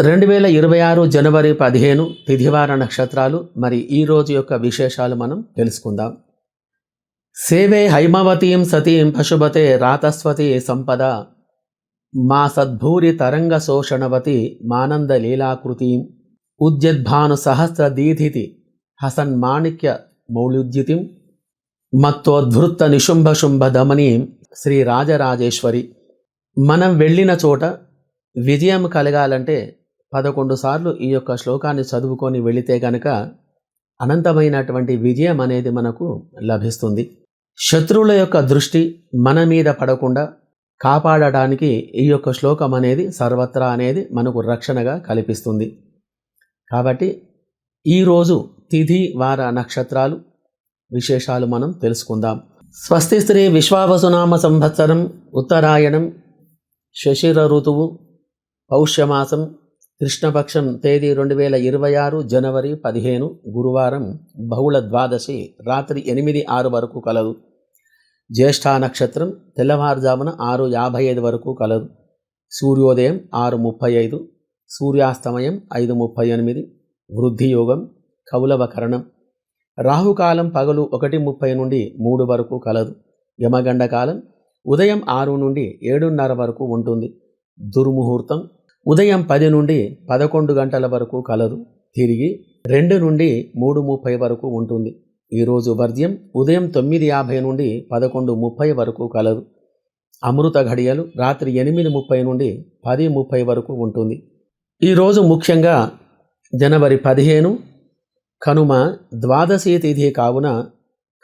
రెండు వేల ఇరవై ఆరు జనవరి పదిహేను తిథివార నక్షత్రాలు. మరి ఈ రోజు యొక్క విశేషాలు మనం తెలుసుకుందాం. సేవే హైమవతీం సతీం పశుభతే రాతస్వతి సంపద. మా సద్భూరి తరంగ శోషణవతి మానంద లీలాకృతిం. ఉద్యద్భాను సహస్ర దీధితి హసన్ మాణిక్య మౌలుద్యుతిం మత్తోద్భృత్త నిశుంభ శుంభ దమనీం శ్రీ రాజరాజేశ్వరి. మనం వెళ్ళిన చోట విజయం కలగాలంటే పదకొండు సార్లు ఈ యొక్క శ్లోకాన్ని చదువుకొని వెళితే గనక అనంతమైనటువంటి విజయం అనేది మనకు లభిస్తుంది. శత్రువుల యొక్క దృష్టి మన మీద పడకుండా కాపాడడానికి ఈ యొక్క శ్లోకం అనేది సర్వత్రా అనేది మనకు రక్షణగా కల్పిస్తుంది. కాబట్టి ఈరోజు తిథి వార నక్షత్రాలు విశేషాలు మనం తెలుసుకుందాం. స్వస్తి శ్రీ విశ్వావసునామ సంవత్సరం ఉత్తరాయణం శశిర ఋతువు పౌష్యమాసం కృష్ణపక్షం తేదీ రెండు వేల ఇరవై ఆరు జనవరి పదిహేను గురువారం బహుళ ద్వాదశి రాత్రి ఎనిమిది ఆరు వరకు కలదు. జ్యేష్ఠ నక్షత్రం తెల్లవారుజామున ఆరు యాభై ఐదు వరకు కలదు. సూర్యోదయం ఆరు ముప్పై ఐదు సూర్యాస్తమయం ఐదు ముప్పై ఎనిమిది వృద్ధి యోగం కౌలవకరణం రాహుకాలం పగలు ఒకటి ముప్పై నుండి మూడు వరకు కలదు. యమగండ కాలం ఉదయం ఆరు నుండి ఏడున్నర వరకు ఉంటుంది. దుర్ముహూర్తం ఉదయం పది నుండి పదకొండు గంటల వరకు కలదు. తిరిగి రెండు నుండి మూడు ముప్పై వరకు ఉంటుంది. ఈరోజు వర్ధ్యం ఉదయం తొమ్మిది యాభై నుండి పదకొండు ముప్పై వరకు కలదు. అమృత ఘడియలు రాత్రి ఎనిమిది ముప్పై నుండి పది ముప్పై వరకు ఉంటుంది. ఈరోజు ముఖ్యంగా జనవరి పదిహేను కనుమ ద్వాదశి తిథి కావున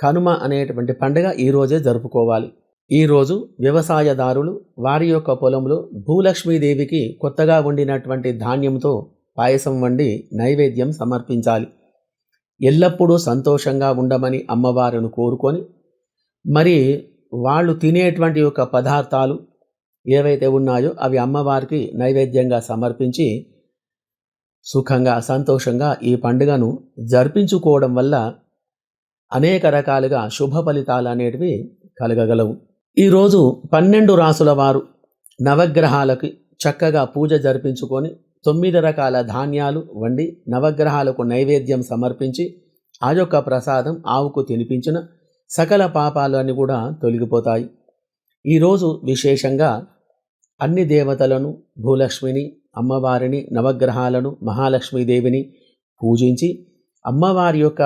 కనుమ అనేటువంటి పండుగ ఈరోజే జరుపుకోవాలి. ఈరోజు వ్యవసాయదారులు వారి యొక్క పొలంలో భూలక్ష్మీదేవికి కొత్తగా వండినటువంటి ధాన్యంతో పాయసం వండి నైవేద్యం సమర్పించాలి. ఎల్లప్పుడూ సంతోషంగా ఉండమని అమ్మవారిని కోరుకొని మరి వాళ్ళు తినేటువంటి యొక్క పదార్థాలు ఏవైతే ఉన్నాయో అవి అమ్మవారికి నైవేద్యంగా సమర్పించి సుఖంగా సంతోషంగా ఈ పండుగను జరిపించుకోవడం వల్ల అనేక రకాలుగా శుభ ఫలితాలు అనేటివి కలగగలవు. ఈరోజు పన్నెండు రాసుల వారు నవగ్రహాలకి చక్కగా పూజ జరిపించుకొని తొమ్మిది రకాల ధాన్యాలు వండి నవగ్రహాలకు నైవేద్యం సమర్పించి ఆ యొక్క ప్రసాదం ఆవుకు తినిపించిన సకల పాపాలన్నీ కూడా తొలగిపోతాయి. ఈరోజు విశేషంగా అన్ని దేవతలను భూలక్ష్మిని అమ్మవారిని నవగ్రహాలను మహాలక్ష్మీదేవిని పూజించి అమ్మవారి యొక్క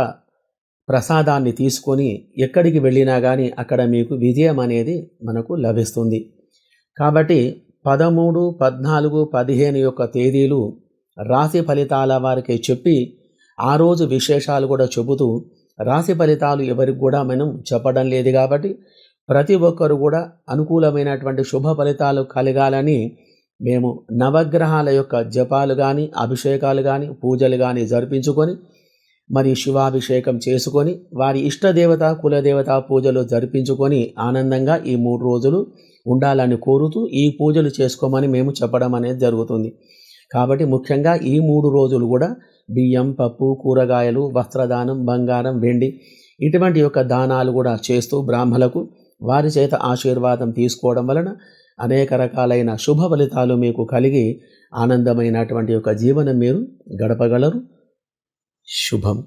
ప్రసాదాన్ని తీసుకొని ఎక్కడికి వెళ్ళినా కానీ అక్కడ మీకు విజయం అనేది మనకు లభిస్తుంది. కాబట్టి పదమూడు పద్నాలుగు పదిహేను యొక్క తేదీలు రాశి ఫలితాల వారికి చెప్పి ఆ రోజు విశేషాలు కూడా చెబుతూ రాశి ఫలితాలు ఎవరికి కూడా మనం చెప్పడం లేదు కాబట్టి ప్రతి ఒక్కరు కూడా అనుకూలమైనటువంటి శుభ ఫలితాలు కలగాలని మేము నవగ్రహాల యొక్క జపాలు కానీ అభిషేకాలు కానీ పూజలు కానీ జరిపించుకొని మరి శివాభిషేకం చేసుకొని వారి ఇష్టదేవత కులదేవత పూజలు జరిపించుకొని ఆనందంగా ఈ మూడు రోజులు ఉండాలని కోరుతూ ఈ పూజలు చేసుకోమని మేము చెప్పడం అనేది జరుగుతుంది. కాబట్టి ముఖ్యంగా ఈ మూడు రోజులు కూడా బియ్యం పప్పు కూరగాయలు వస్త్రదానం బంగారం వెండి ఇటువంటి యొక్క దానాలు కూడా చేస్తూ బ్రాహ్మలకు వారి చేత ఆశీర్వాదం తీసుకోవడం వలన అనేక రకాలైన శుభ ఫలితాలు మీకు కలిగి ఆనందమైనటువంటి యొక్క జీవనం మీరు గడపగలరు. శుభం